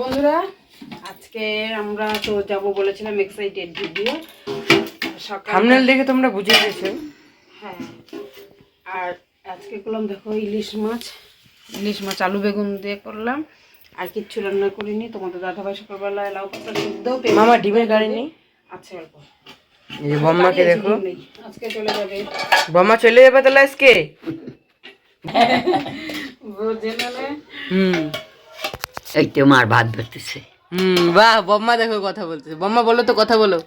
বন্ধুরা আজকে আমরা তো যাব বলেছিলাম এক্সাইটেড ভিডিও সকাল থামনেল দেখে তোমরা বুঝে গেছো। হ্যাঁ আর আজকে করলাম দেখো ইলিশ মাছ। ইলিশ মাছ আলু বেগুন দিয়ে করলাম। আর কিচ্ছু রান্না করিনি তোমাদের দাদাভাই সকালবেলায় লাউ পাতা সিদ্ধ মামা ডিমের গাড়ি নেই? আছে অল্প। এই বম্মাকে দেখো। আজকে চলে যাবে। বম্মা চলে যাবে তাহলে আজকে? হুম। এই তো মার ভাত ধরতেছে। হুম বাহ বম্মা দেখো কথা বলছে বম্মা বলো তো কথা বলো।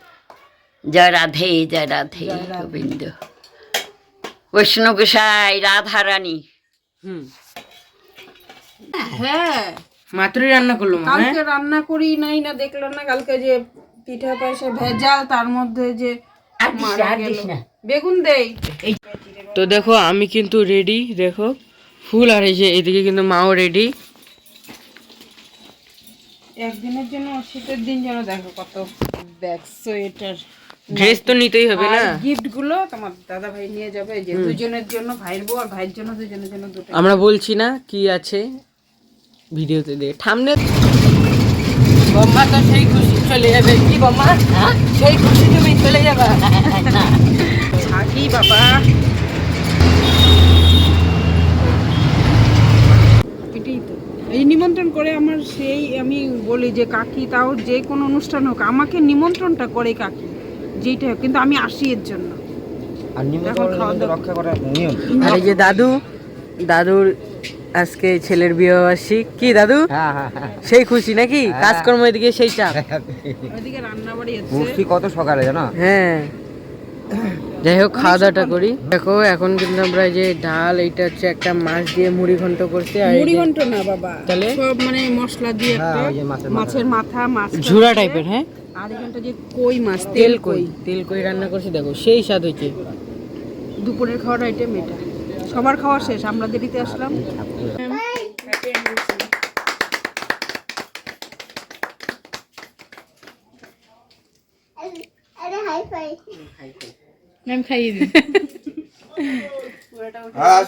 জয় রাধে জয় রাধে গোবিন্দ। বৈষ্ণব গোসাই রাধা রানী হুম। হ্যাঁ। মাত্রই রান্না করল মা হ্যাঁ? কালকে রান্না করি নাই না দেখলাম না কালকে যে পিঠা পায়েসে ভেজাল তার মধ্যে যে বেগুন দেই। তো দেখো আমি কিন্তু রেডি দেখো। ফুল আর এই যে এদিকে কিন্তু মাও রেডি একদিনের জন্য শীতের দিন যেন দেখো কত ব্যাগ সোয়েটার ড্রেস তো নিতেই হবে না? গিফটগুলো তোমার দাদা ভাই নিয়ে যাবে যে দুজনের জন্য ভাইয়ের বউ আর ভাইয়ের জন্য দুজনের জন্য দুটো আমরা বলছি না কি আছে ভিডিওতে দিয়ে। থামনে বম্মা তো সেই খুশি চলে যাবে। কি বম্মা? সেই খুশি তুমি চলে যাবে। থাকি বাবা এটাই তো এই নিমন্ত্রণ করে আমার সেই আমি বলি যে কাকি তাও যে কোনো অনুষ্ঠান হোক আমাকে নিমন্ত্রণটা করে কাকি যেইটা হোক। কিন্তু আমি আসি এর জন্য। এখন খাওয়া দাওয়া। আর এই যে দাদু দাদুর আজকে ছেলের বিয়ে বার্ষিক কি দাদু? সেই খুশি নাকি? কাজকর্ম এদিকে সেই চাপ। ওইদিকে রান্না হচ্ছে। কত সকালে জানো? হ্যাঁ। যাই হোক খাওয়া দাওয়াটা করি। দেখো এখন কিন্তু আমরা যে ডাল এইটা হচ্ছে একটা মাছ দিয়ে মুড়ি ঘন্ট করছি আর মুড়ি ঘন্ট না বাবা। তাহলে? সব মানে মশলা দিয়ে একটা মাছের মাথা। মাছ ঝুরা টাইপের হ্যাঁ? আর এখানটা যে কই মাছ তেল কই? তেল কই রান্না করছি দেখো সেই স্বাদ হয়েছে। দুপুরের খাওয়ার আইটেম এটা। সবার খাওয়া শেষ আমরা দেরিতে আসলাম। ম্যাম খাইয়ে দিন। হ্যাঁ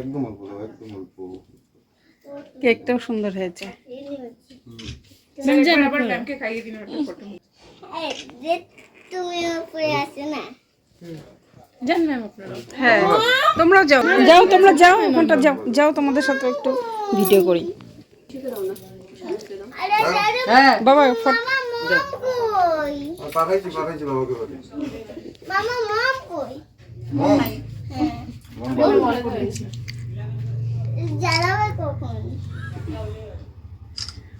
একদম অল্প একদম অল্প। কেকটাও সুন্দর হয়েছে। হ্যাঁ তোমরাও যাও। যাও তোমরা যাও এখনটা যাও যাও তোমাদের সাথে একটু ভিডিও করি। হ্যাঁ। বাবা ফটো পাঠাইছি পাঠাইছি বাবাকে পাঠাইছি মামা মম কই? মম? জ্বালাবে কখন?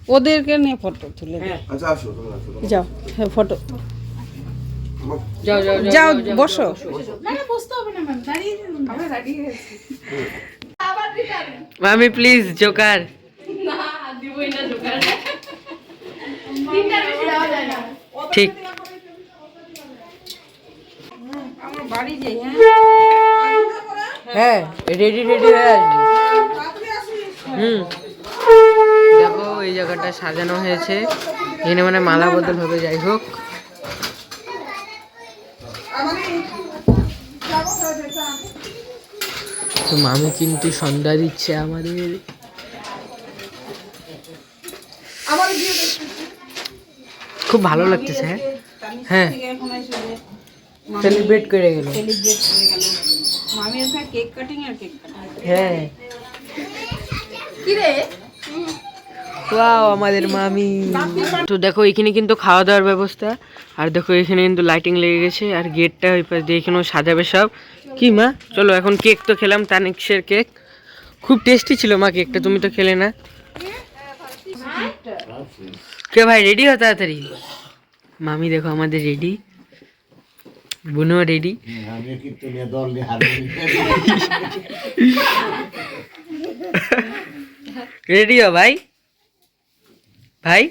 ওদেরকে নিয়ে ফটো তুলে দাও। আচ্ছা আসো তোমরা যাও হ্যাঁ ফটো। যাও যাও যাও বসো। মামি প্লিজ জোকার ঠিক আমার বাড়ি যাই হ্যাঁ? হ্যাঁ রেডি রেডি হয়ে আসবি। হুম। দেখো এই জায়গাটা সাজানো হয়েছে। এখানে মানে মালা বদল হবে যাই হোক। তো মামি কিন্তু সন্ধ্যা দিচ্ছে আমাদের। খুব ভালো লাগতেছে হ্যাঁ? হ্যাঁ। সেলিব্রেট করে গেল। সেলিব্রেট করে গেল। মামি ওখানে কেক কাটিং আর কেক কাটিং হ্যাঁ। ওয়াও আমাদের মামি। তো দেখো এখানে কিন্তু খাওয়া দাওয়ার ব্যবস্থা। আর দেখো এখানে কিন্তু লাইটিং লেগে গেছে। আর গেটটা ওই পাশ দিয়ে এখানেও সাজাবে সব। কি মা? চলো এখন কেক তো খেলাম তানিক্সের কেক খুব টেস্টি ছিল মা কেকটা তুমি তো খেলে না। কে ভাই রেডি হো তাড়াতাড়ি? মামি দেখো আমাদের রেডি বুনো রেডি রেডি ভাই। ভাই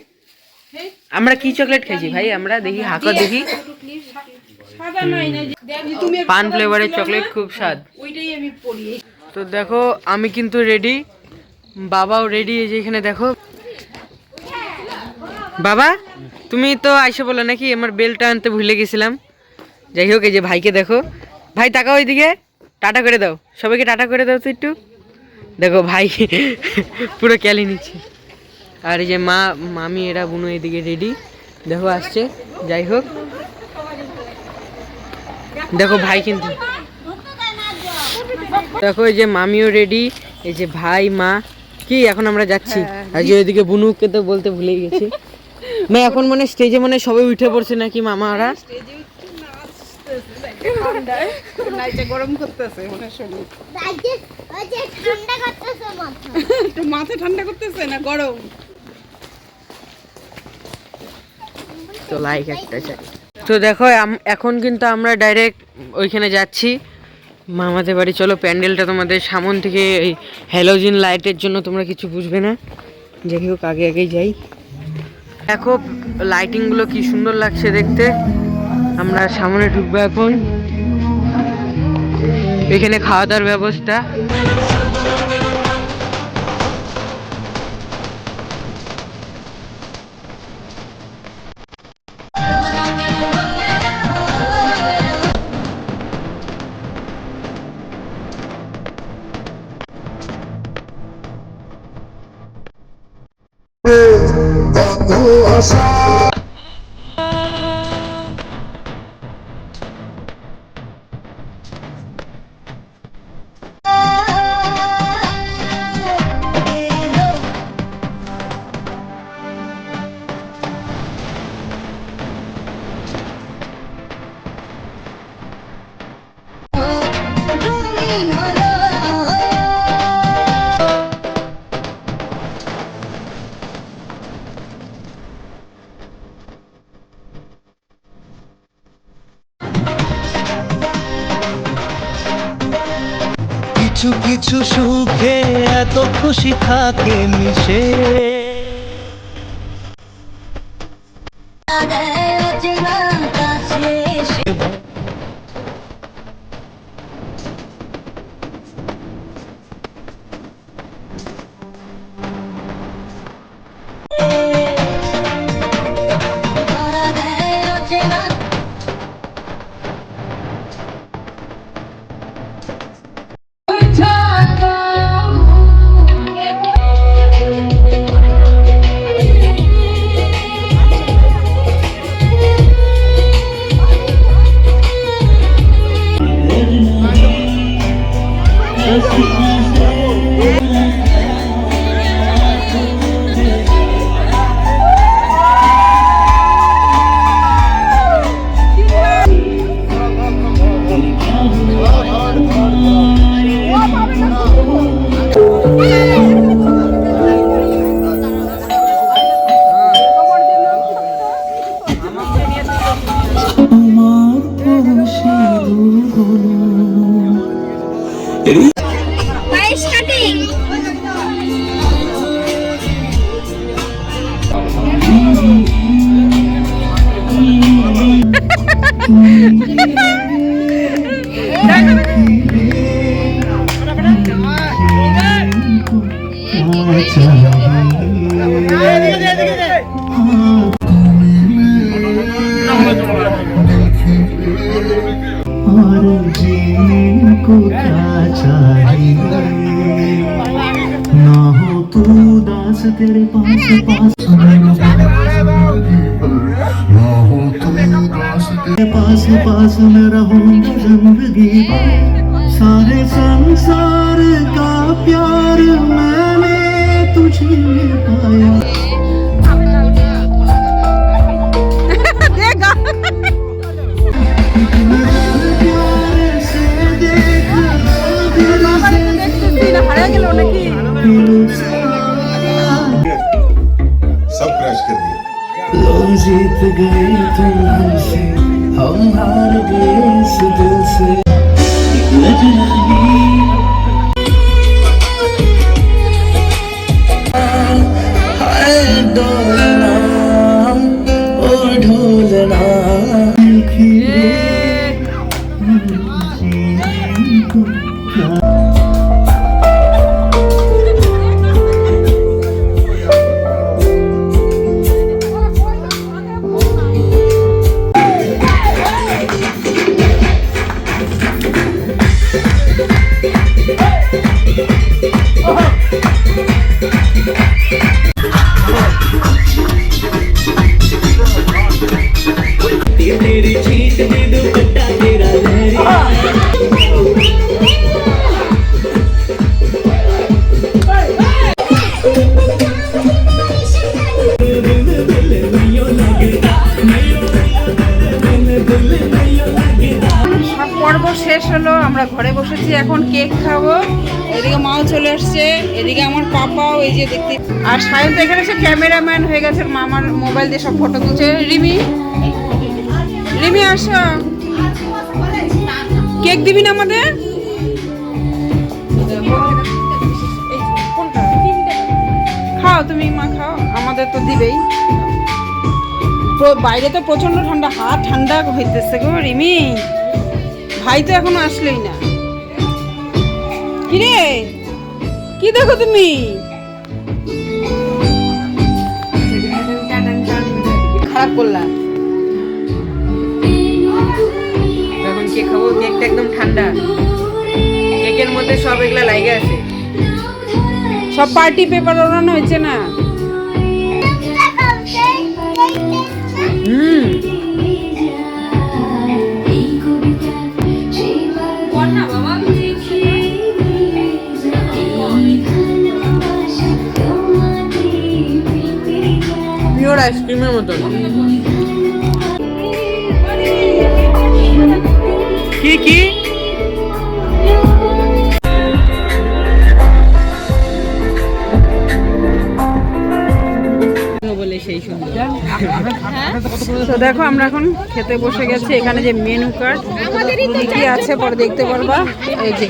আমরা কি চকলেট খাইছি ভাই আমরা দেখি হাঁকা দেখি। পান ফ্লেভারের চকলেট খুব স্বাদ। তো দেখো আমি কিন্তু রেডি বাবাও রেডি এই যে এখানে দেখো। বাবা তুমি তো আইসে বলো নাকি? আমার বেলটা আনতে ভুলে গেছিলাম। যাই হোক এই যে ভাইকে দেখো। ভাই তাকাও ওইদিকে। টাটা করে দাও। সবাইকে টাটা করে দাও তো একটু। দেখো ভাই পুরো ক্যালি নিচ্ছে। আর এই যে মা মামি এরা বুনু এদিকে রেডি দেখো আসছে। যাই হোক। দেখো ভাই কিন্তু দেখো এই যে মামিও রেডি এই যে ভাই মা। কি এখন আমরা যাচ্ছি। আর যে ওইদিকে বুনুকে তো বলতে ভুলে গেছি। মা এখন মানে স্টেজে মানে সবাই উঠে পড়ছে নাকি মামারা? নাইটে গরম করতেছে মনে শরীর। রাইতে ওই যে ঠান্ডা করতেছে মাথা। ঠান্ডা করতেছে না গরম? তো লাইক একটা চাই। তো দেখো আম- এখন কিন্তু আমরা ডাইরেক্ট ওইখানে যাচ্ছি। মামাদের বাড়ি চলো প্যান্ডেলটা তোমাদের সামন থেকে এই হ্যালোজিন লাইটের জন্য তোমরা কিছু বুঝবে না। যাই হোক আগে আগেই যাই। দেখো লাইটিংগুলো কি সুন্দর লাগছে দেখতে। আমরা সামনে ঢুকবো এখন। এখানে খাওয়া দাওয়ার ব্যবস্থা কিছু খুশি থাকে মিশে। तेरे पास पास तेरे पास पास मैं रहूँगी ज़िंदगी। सारे संसार का प्यार मैंने तुझे पाया। प्यार से लो जीत गए तुम हमसे हम हार गए इस আমরা ঘরে বসেছি, এখন কেক খাব। এদিকে মাও চলে আসছে, এদিকে আমার পাপাও এই যে দেখতে আর সায়ন তো এখানে ক্যামেরাম্যান হয়ে গেছে, মামার মোবাইল দিয়ে সব ফটো তুলছে। রিমি? রিমি, আসো। কেক দিবি না আমাদের? খাও তুমি, মা, খাও। আমাদের তো দিবেই। বাইরে তো প্রচণ্ড ঠান্ডা, হাত ঠান্ডা হইতেছে গো, রিমি। ভাই তো এখনও আসলেই না। কিরে? কি দেখো তুমি? খারাপ করলাম এখন কেক খাব? কেকটা একদম ঠান্ডা। কেকের মধ্যে সব এগুলা লাগে আছে। সব পার্টি পেপার ওড়ানো হয়েছে না? হুম। আইসক্রিমের মতন। কি কি? বলে সেই সুন্দর তো দেখো আমরা এখন খেতে বসে গেছি। এখানে যে মেনু কার্ড কি কি আছে পরে দেখতে পারবা? এই যে।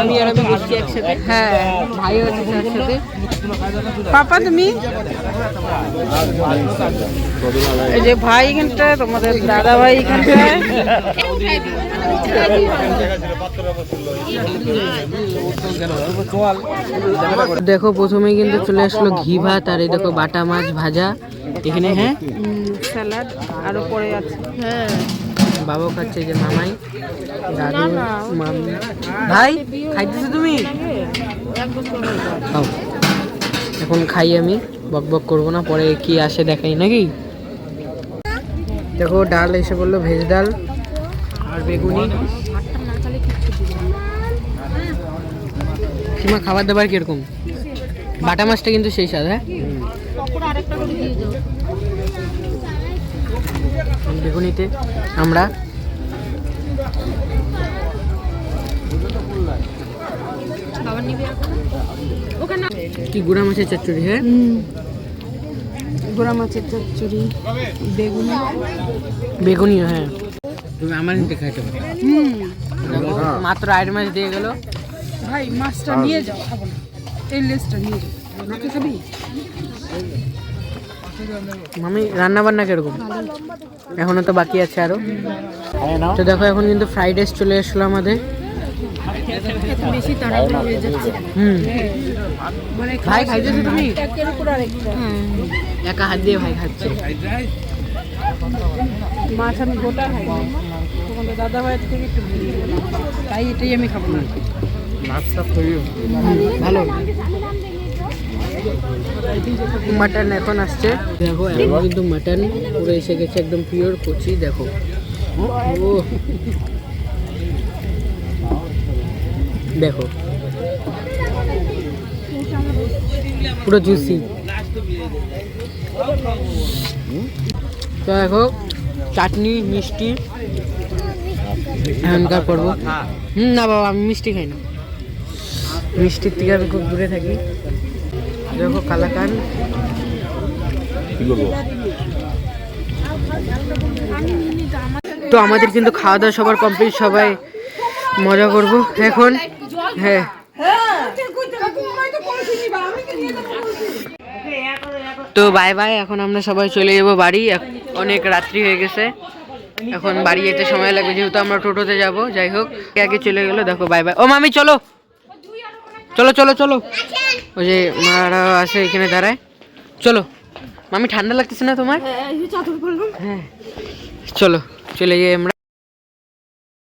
আমি আর আমি মিষ্টি একসাথে হ্যাঁ ভাইও আছে পাপা তুমি? এই যে ভাই এখানটায় তোমাদের দাদা ভাই এখানটায়। দেখো প্রথমে কিন্তু চলে আসলো ঘি ভাত আর এই দেখো বাটা মাছ ভাজা। এখানে হ্যাঁ? স্যালাড আরও পরে আছে। হ্যাঁ। বাবাও খাচ্ছে যে মামাই দাদু মামি ভাই খাইতেছো তুমি? খাও। এখন খাই আমি বক বক করব না পরে কি আসে দেখাই নাকি? দেখো ডাল এসে বলল ভেজ ডাল আর বেগুনি। সীমা খাবার দাবার কীরকম? বাটা মাছটা কিন্তু সেই স্বাদ হ্যাঁ? বেগুনিতে আমরা কি গুড়া মাছের চচ্চড়ি হ্যাঁ? গোড়া মাছের চচ্চড়ি বেগুনি। বেগুনি হ্যাঁ। তুমি আমার নিতে খাইতে পারো। মাত্র আড় মাছ দিয়ে গেল। ভাই মাছটা নিয়ে যাও খাব না। এই লেসটা নিয়ে যাও। খাবি? মামি রান্না বান্না কীরকম? এখনও তো বাকি আছে আরও। তো দেখো এখন কিন্তু ফ্রাইড রাইস চলে আসলো আমাদের। বেশি তাড়াহুড়ো যাচ্ছে হুম। ভাই খাইতেছো তুমি? একা হাত দিয়ে ভাই খাচ্ছে। মাছ আমি গোটা খাই। তোমাদের দাদা ভাইয়ের থেকে একটু তাই এটাই আমি খাব না। ভালো। মাটন এখন আসছে। দেখো, এখন কিন্তু মাটন পুরো এসে গেছে, একদম পিওর কচি, দেখো। ও দেখো। পুরো জুসি তো দেখো, চাটনি, মিষ্টি, এখনকার পর্ব। হুম, না বাবা, আমি মিষ্টি খাই না। মিষ্টির থেকে আমি খুব দূরে থাকি। দেখো কালাকান তো আমাদের কিন্তু খাওয়া দাওয়া সবার কমপ্লিট সবাই মজা করব। এখন হ্যাঁ। তো বাই বাই এখন আমরা সবাই চলে যাব বাড়ি। অনেক রাত্রি হয়ে গেছে। এখন বাড়ি যেতে সময় লাগবে যেহেতু আমরা টোটোতে যাব যাই হোক। কে আগে চলে গেলো দেখো বাই বাই ও মামি চলো। চলো চলো চলো। ওই যে মারা আছে এখানে দাঁড়ায়। চলো। মামি ঠান্ডা লাগতেছে না তোমার? হ্যাঁ চলো চলে যাই আমরা।